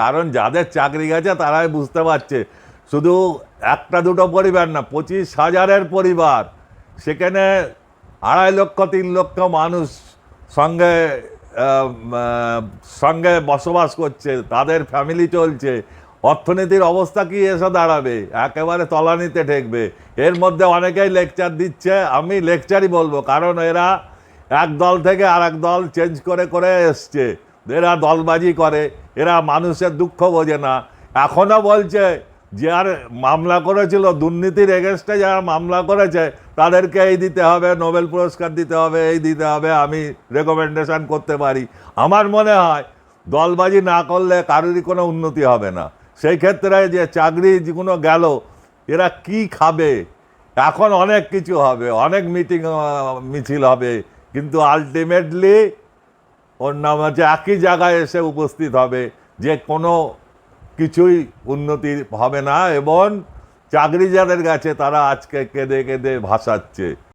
কারণ যাদের চাকরি গেছে তারাই বুঝতে পারছে। শুধু একটা দুটো পরিবার না, পঁচিশ হাজারের পরিবার। সেখানে আড়াই লক্ষ, তিন লক্ষ মানুষ সঙ্গে সঙ্গে বসবাস করছে, তাদের ফ্যামিলি চলছে। অর্থনীতির অবস্থা কি এসে দাঁড়াবে? একেবারে তলানিতে ঠেকবে। এর মধ্যে অনেকেই লেকচার দিচ্ছে, আমি লেকচারই বলব, কারণ এরা এক দল থেকে আর দল চেঞ্জ করে করে এসছে। এরা দলবাজি করে, এরা মানুষের দুঃখ বোঝে না। এখনও বলছে যে আর মামলা করেছিল, দুর্নীতির এগেনস্টে যারা মামলা করেছে, তাদেরকে এই দিতে হবে, নোবেল পুরস্কার দিতে হবে, এই দিতে হবে, আমি রেকমেন্ডেশন করতে পারি। আমার মনে হয় দলবাজি না করলে কারোরই কোনো উন্নতি হবে না। সেই ক্ষেত্রে যে চাকরি যেগুলো গেল, এরা কি খাবে? এখন অনেক কিছু হবে, অনেক মিটিং মিছিল হবে, কিন্তু আলটিমেটলি ওর নাম একই জায়গায় এসে উপস্থিত হবে, যে কোনো কিছুই উন্নতি হবে না, এবং চাকরি যাদের গেছে তারা আজকে কেঁদে কেঁদে ভাসাচ্ছে।